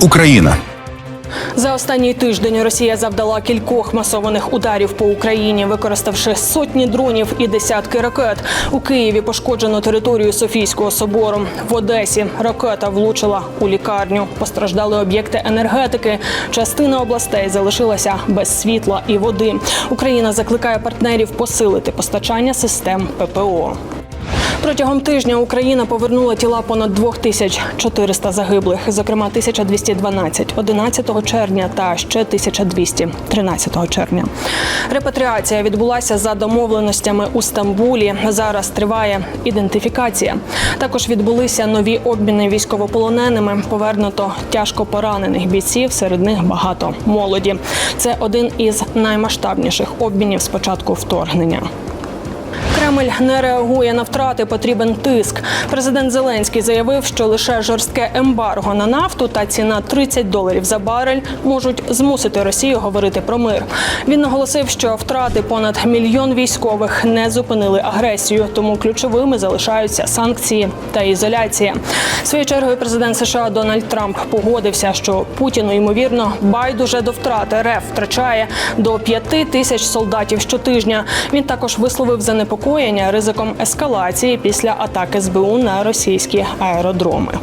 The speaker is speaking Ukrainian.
Україна. За останній тиждень Росія завдала кількох масованих ударів по Україні, використавши сотні дронів і десятки ракет. У Києві пошкоджено територію Софійського собору. В Одесі ракета влучила у лікарню. Постраждали об'єкти енергетики. Частина областей залишилася без світла і води. Україна закликає партнерів посилити постачання систем ППО. Протягом тижня Україна повернула тіла понад 2400 загиблих, зокрема 1212 11 червня та ще 1200 13 червня. Репатріація відбулася за домовленостями у Стамбулі. Зараз триває ідентифікація. Також відбулися нові обміни військовополоненими. Повернуто тяжко поранених бійців. Серед них багато молоді. Це один із наймасштабніших обмінів з початку вторгнення. Кремль не реагує на втрати, потрібен тиск. Президент Зеленський заявив, що лише жорстке ембарго на нафту та ціна 30 доларів за барель можуть змусити Росію говорити про мир. Він наголосив, що втрати понад мільйон військових не зупинили агресію, тому ключовими залишаються санкції та ізоляція. Своєю чергою президент США Дональд Трамп погодився, що Путіну ймовірно байдуже до втрати РФ втрачає до 5 тисяч солдатів щотижня. Він також висловив занепокоєння ризиком ескалації після атаки СБУ на російські аеродроми.